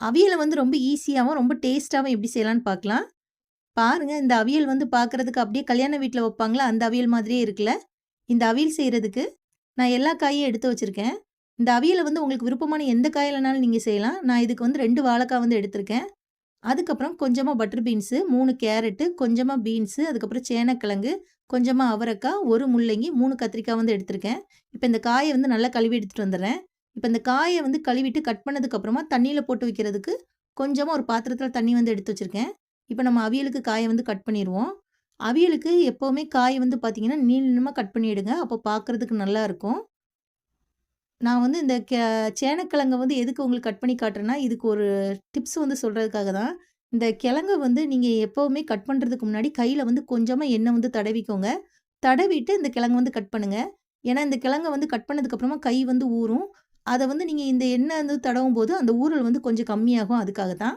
அவியலை வந்து ரொம்ப ஈஸியாகவும் ரொம்ப டேஸ்ட்டாகவும் எப்படி செய்யலான்னு பார்க்கலாம். பாருங்கள் இந்த அவியல் வந்து பார்க்கறதுக்கு அப்படியே கல்யாண வீட்டில் வைப்பாங்களா அந்த அவியல் மாதிரியே இருக்குல்ல. இந்த அவியல் செய்கிறதுக்கு நான் எல்லா காயும் எடுத்து வச்சுருக்கேன் இந்த அவியலை வந்து உங்களுக்கு விருப்பமான எந்த காயிலனாலும் நீங்கள் செய்யலாம். நான் இதுக்கு வந்து ரெண்டு வாழைக்கா வந்து எடுத்திருக்கேன். அதுக்கப்புறம் கொஞ்சமாக பட்டர் பீன்ஸு, மூணு கேரட்டு, கொஞ்சமாக பீன்ஸு, அதுக்கப்புறம் சேனக்கிழங்கு, கொஞ்சமாக அவரைக்காய் ஒரு முள்ளங்கி, மூணு கத்திரிக்காய் வந்து எடுத்திருக்கேன். இப்போ இந்த காயை வந்து நல்லா கழுவி எடுத்துகிட்டு வந்துடுறேன் இப்போ இந்த காயை வந்து கழுவிட்டு கட் பண்ணதுக்கப்புறமா தண்ணியில் போட்டு வைக்கிறதுக்கு கொஞ்சமாக ஒரு பாத்திரத்தில் தண்ணி வந்து எடுத்து வச்சுருக்கேன் இப்போ நம்ம அவியலுக்கு காயை வந்து கட் பண்ணிடுவோம் அவியலுக்கு எப்போவுமே காய் வந்து பார்த்தீங்கன்னா, நீளமாக கட் பண்ணிவிடுங்க அப்போ பார்க்குறதுக்கு நல்லாயிருக்கும் நான் வந்து இந்த கே சேனக்கிழங்க வந்து எதுக்கு உங்களுக்கு கட் பண்ணி காட்டுறேன்னா, இதுக்கு ஒரு டிப்ஸ் வந்து சொல்கிறதுக்காக தான். இந்த கிழங்கை வந்து நீங்கள் எப்போவுமே கட் பண்ணுறதுக்கு முன்னாடி கையில் வந்து கொஞ்சமாக எண்ணெய் வந்து தடவிக்கோங்க. தடவிட்டு இந்த கிழங்கு வந்து கட் பண்ணுங்கள் ஏன்னா, இந்த கிழங்க வந்து கட் பண்ணதுக்கப்புறமா கை வந்து ஊறும். அதை வந்து நீங்கள் இந்த எண்ணெய் வந்து தடவும்போது அந்த ஊறல் வந்து கொஞ்சம் கம்மியாகும். அதுக்காக தான்.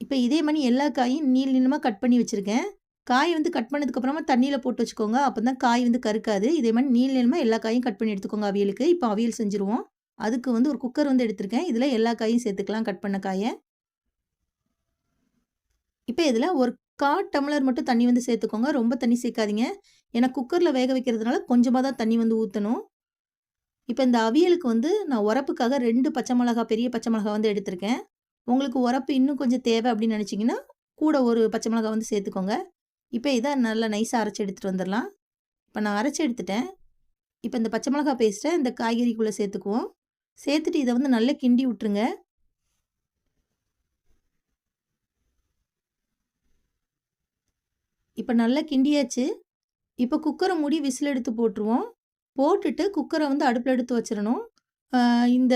இப்போ இதே மாதிரி எல்லா காயும் நீள் நீளமாக கட் பண்ணி வச்சுருக்கேன் காய் வந்து கட் பண்ணதுக்கு அப்புறமா போட்டு வச்சுக்கோங்க. அப்போ தான் காய் வந்து கருக்காது. இதே மாதிரி நீள் நீளமாக எல்லா காயும் கட் பண்ணி எடுத்துக்கோங்க அவியலுக்கு. இப்போ அவியல் செஞ்சுருவோம். அதுக்கு வந்து ஒரு குக்கர் வந்து எடுத்திருக்கேன். இதில் எல்லா காயும் சேர்த்துக்கலாம் கட் பண்ண காயை இப்போ இதில் ஒரு கா டம்ளர் மட்டும் தண்ணி வந்து சேர்த்துக்கோங்க. ரொம்ப தண்ணி சேர்க்காதீங்க. ஏன்னா குக்கரில் வேக வைக்கிறதுனால கொஞ்சமாக தான் தண்ணி வந்து ஊற்றணும் இப்போ இந்த அவியலுக்கு வந்து நான் உரப்புக்காக ரெண்டு பச்சை மிளகா, பெரிய பச்சை மிளகா வந்து எடுத்திருக்கேன். உங்களுக்கு உரப்பு இன்னும் கொஞ்சம் தேவை அப்படின்னு நினச்சிங்கன்னா கூட ஒரு பச்சை மிளகா வந்து சேர்த்துக்கோங்க. இப்போ இதை நல்லா நைஸாக அரைச்சி எடுத்துகிட்டு வந்துடலாம் இப்போ நான் அரைச்சி எடுத்துட்டேன். இப்போ இந்த பச்சை மிளகா பேஸ்ட்டை இந்த காய்கறிக்குள்ளே சேர்த்துக்குவோம். சேர்த்துட்டு இதை வந்து நல்லா கிண்டி விட்டுருங்க. இப்போ நல்லா கிண்டியாச்சு. இப்போ குக்கரை மூடி விசில் எடுத்து போட்டுருவோம். போட்டுட்டு குக்கரை வந்து அடுப்பில் எடுத்து வச்சிடணும் இந்த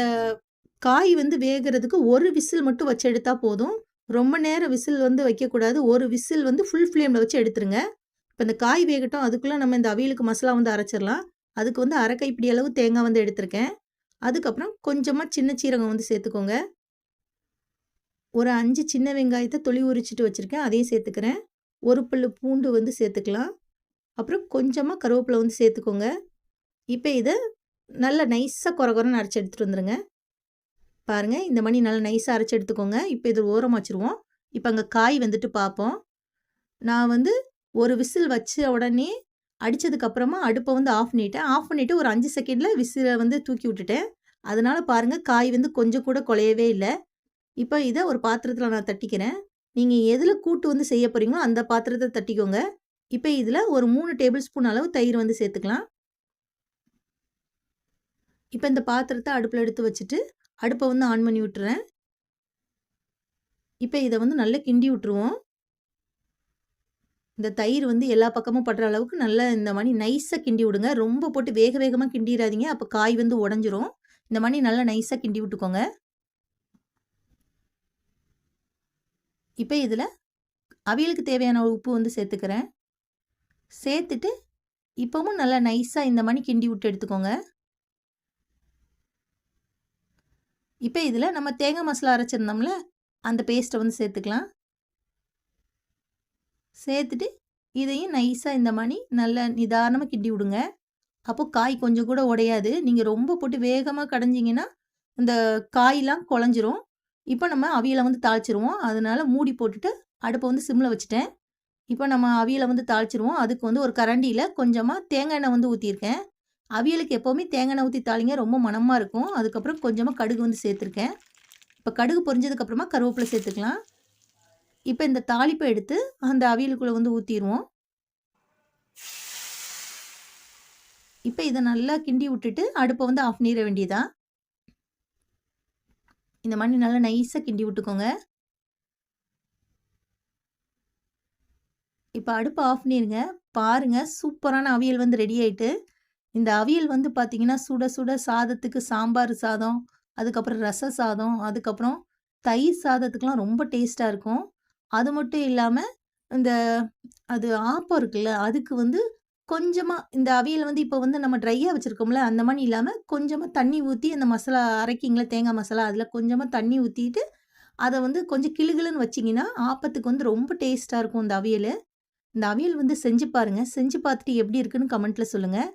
காய் வந்து வேகறதுக்கு ஒரு விசில் மட்டும் வச்சு எடுத்தால் போதும். ரொம்ப நேரம் விசில் வந்து வைக்கக்கூடாது. ஒரு விசில் வந்து ஃபுல் ஃப்ளேமில் வச்சு எடுத்துருங்க. இப்போ இந்த காய் வேகட்டும். அதுக்குள்ளே நம்ம இந்த அவியலுக்கு மசாலா வந்து அரைச்சிடலாம் அதுக்கு வந்து 1/2 கைப்பிடி அளவு தேங்காய் வந்து எடுத்திருக்கேன். அதுக்கப்புறம் கொஞ்சமாக சின்ன சீரகம் வந்து சேர்த்துக்கோங்க. ஒரு அஞ்சு சின்ன வெங்காயத்தை தொளி உரிச்சிட்டு வச்சுருக்கேன் அதையும் சேர்த்துக்கிறேன். ஒரு பல்லு பூண்டு வந்து சேர்த்துக்கலாம். அப்புறம் கொஞ்சமாக கருவேப்பிலை வந்து சேர்த்துக்கோங்க. இப்போ இதை நல்லா நைஸாக கொர கொரன்னு அரைச்சி எடுத்துகிட்டு வந்துடுங்க பாருங்கள் இந்த மணி நல்லா நைஸாக அரைச்சி எடுத்துக்கோங்க. இப்போ இது ஓரமாக வச்சுருவோம். இப்போ அங்கே காய் வந்துட்டு பார்ப்போம். நான் வந்து ஒரு விசில் வச்ச உடனே அடித்ததுக்கப்புறமா அப்புறமா வந்து ஆஃப் பண்ணிட்டேன். ஆஃப் பண்ணிவிட்டு ஒரு அஞ்சு செகண்டில் விசிலை வந்து தூக்கி விட்டுட்டேன். அதனால் பாருங்கள் காய் வந்து கொஞ்சம் கூட குழையவே இல்லை இப்போ இதை ஒரு பாத்திரத்தில் நான் தட்டிக்கிறேன். நீங்கள் எதில் கூட்டு வந்து செய்ய போகிறீங்களோ அந்த பாத்திரத்தை தட்டிக்கோங்க. இப்போ இதில் ஒரு மூணு டேபிள் ஸ்பூன் அளவு தயிர் வந்து சேர்த்துக்கலாம். இப்போ இந்த பாத்திரத்தை அடுப்பில் எடுத்து வச்சுட்டு, அடுப்பை வந்து ஆன் பண்ணி விட்டுறேன். இப்போ இதை வந்து நல்லா கிண்டி விட்டுருவோம். இந்த தயிர் வந்து எல்லா பக்கமும் படுற அளவுக்கு நல்லா இந்த மணி நைஸாக கிண்டி விடுங்க. ரொம்ப போட்டு வேக வேகமாக கிண்டிடாதீங்க அப்போ காய் வந்து உடஞ்சிரும் இந்த மாதிரி நல்லா நைஸாக கிண்டி விட்டுக்கோங்க. இப்போ இதில் அவியலுக்கு தேவையான உப்பு வந்து சேர்த்துக்கிறேன். சேர்த்துட்டு இப்போவும் நல்லா நைஸாக இந்த மாதிரி கிண்டி விட்டு எடுத்துக்கோங்க. இப்போ இதில் நம்ம தேங்காய் மசாலா அரைச்சிருந்தோம்ல, அந்த பேஸ்ட்டை வந்து சேர்த்துக்கலாம். சேர்த்துட்டு இதையும் நைஸாக இந்த மாதிரி நல்லா நிதானமாக கிண்டி விடுங்க. அப்போது காய் கொஞ்சம் கூட உடையாது. நீங்கள் ரொம்ப போட்டு வேகமாக கடைஞ்சிங்கன்னா இந்த காய்லாம் குழஞ்சிரும். இப்போ நம்ம அவியலை வந்து தாளிச்சுருவோம். அதனால் மூடி போட்டுட்டு அடுப்பை வந்து சிம்மில் வச்சுட்டேன். இப்போ நம்ம அவியலை வந்து தாளிச்சுருவோம். அதுக்கு வந்து ஒரு கரண்டியில் கொஞ்சமாக தேங்காய் எண்ணெய் வந்து ஊற்றியிருக்கேன் அவியலுக்கு எப்போவுமே தேங்காய் எண்ணெய் தாளிங்க. ரொம்ப மனமாக இருக்கும். அதுக்கப்புறம் கொஞ்சமாக கடுகு வந்து சேர்த்துருக்கேன். இப்போ கடுகு பொரிஞ்சதுக்கப்புறமா கருவேப்பிலை சேர்த்துக்கலாம். இப்போ இந்த தாளிப்பை எடுத்து அந்த அவியலுக்குள்ளே வந்து ஊற்றிடுவோம் இப்போ இதை நல்லா கிண்டி விட்டுட்டு அடுப்பை வந்து ஆஃப் நீர வேண்டியதா இந்த மாதிரி நல்லா நைஸாக கிண்டி விட்டுக்கோங்க. இப்போ அடுப்பு ஆஃப் பண்ணிருங்க. பாருங்க சூப்பரான அவியல் வந்து ரெடி ஆகிட்டு இந்த அவியல் வந்து பார்த்தீங்கன்னா, சுட சுட சாதத்துக்கு சாம்பார் சாதம், அதுக்கப்புறம் ரச சாதம், அதுக்கப்புறம் தயிர் சாதத்துக்கெலாம் ரொம்ப டேஸ்ட்டாக இருக்கும். அது மட்டும் இல்லாமல் இந்த அது ஆப்பம் இருக்குல்ல, அதுக்கு வந்து கொஞ்சமாக இந்த அவியல் வந்து இப்போ வந்து நம்ம ட்ரையாக வச்சுருக்கோம்ல அந்த மாதிரி இல்லாமல் கொஞ்சமாக தண்ணி ஊற்றி அந்த மசாலா அரைக்கிங்களா தேங்காய் மசாலா, அதில் கொஞ்சமாக தண்ணி ஊற்றிட்டு அதை வந்து கொஞ்சம் கிளுகிளுன்னு வச்சீங்கன்னா, ஆப்பத்துக்கு வந்து ரொம்ப டேஸ்ட்டாக இருக்கும் இந்த அவியல் இந்த அவியல் வந்து செஞ்சு பாருங்க. செஞ்சு பார்த்துட்டு எப்படி இருக்குன்னு கமெண்ட்டில் சொல்லுங்கள்